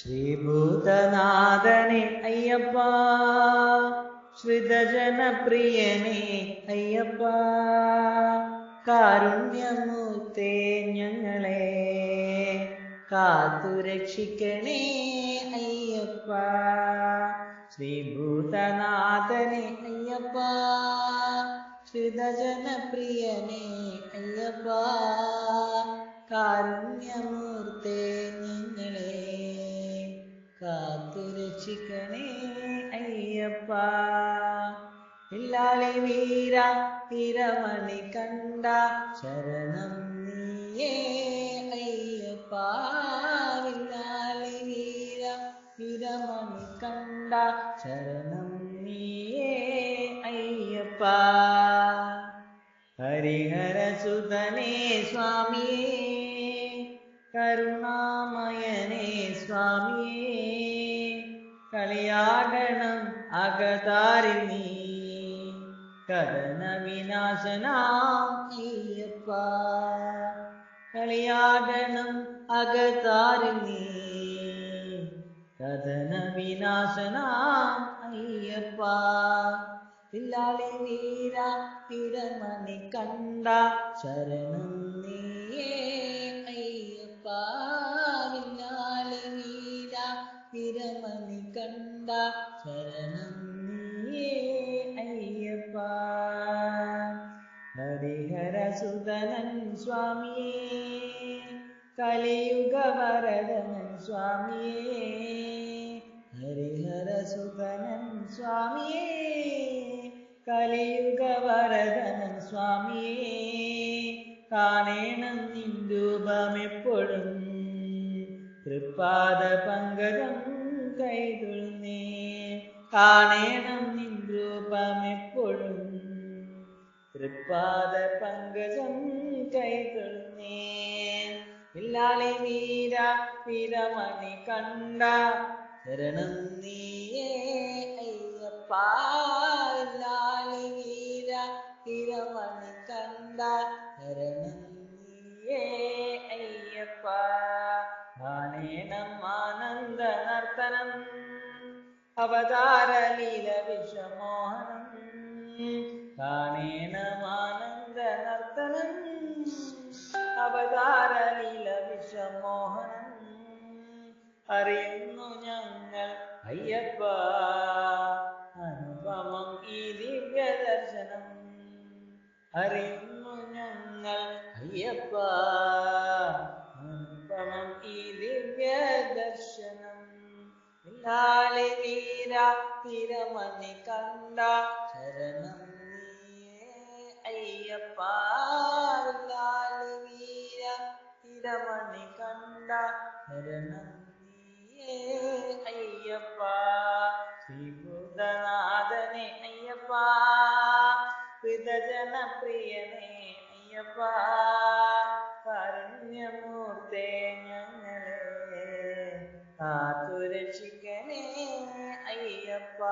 ശ്രീഭൂതനാഥനെ അയ്യപ്പ ശ്രിതജനപ്രിയനെ അയ്യപ്പ കാരുണ്യമൂത്തേ ഞങ്ങളെ കാത്തുരക്ഷിക്കണേ അയ്യപ്പ ശ്രീഭൂതനാഥനെ അയ്യപ്പ ശ്രിതജനപ്രിയനെ അയ്യപ്പ കാരുണ്യമൂർത്തേ അയ്യപ്പ ഇല്ലാളി വീര തിരമണി കണ്ട ശരണം നീയേ അയ്യപ്പ ഇല്ലാളി വീര തിരമണി കണ്ട ശരണം നീയേ അയ്യപ്പ ഹരിഹരസുതനേ സ്വാമിയേ കരുണാമയനേ സ്വാമിയേ കളിയാടണം അകതാരി നീ കഥന വിനാശനാം അയ്യപ്പ കളിയാടണം അകതാരി നീ കഥന വിനാശനാം അയ്യപ്പ ഇല്ലാളി വീര തിരമണി കണ്ട ശരണം നീയേ കലിയുഗ വരദനൻ സ്വാമിയേ. ഹരിഹര സുഖനൻ സ്വാമിയേ. കലിയുഗ വരദനൻ സ്വാമിയേ. കാണേണം നിൻ രൂപമെപ്പോഴും. തൃപ്പാദ പങ്കജം കൈതൊഴുന്നേ. കാണേണം നിൻ രൂപമെപ്പോഴും. തൃപ്പാദ പങ്കജം விராலி வீரா வீரமணி கண்டா சரணம் நீயே ஐயப்பா விராலி வீரா வீரமணி கண்டா சரணம் நீயே ஐயப்பா நானே நம் ஆனந்த நர்த்தனம் அவதார லீல விஷமோகனம் தானே நம் ஆனந்த நர்த்தனம் அவதார லீல വിഷമോഹനം അറിയുന്നു ഞങ്ങൾ അയ്യപ്പ. അനുപമം ഈ ദിവ്യ ദർശനം. അറിയുന്നു ഞങ്ങൾ അയ്യപ്പ. അനുപമം ഈ ദിവ്യ ദർശനം. ഇല്ലാളി വീര തിരമണി കണ്ട ശരണം അയ്യപ്പ. ലാൽ വീര തിരമണി കണ്ട ശരണം നീയേ അയ്യപ്പ. ശ്രീഭൂതനാഥനെ അയ്യപ്പ. ഹൃദജനപ്രിയനെ അയ്യപ്പ. കാരുണ്യമൂർത്തേ ഞങ്ങളെ. കാത്തുരക്ഷിക്കണേ അയ്യപ്പ.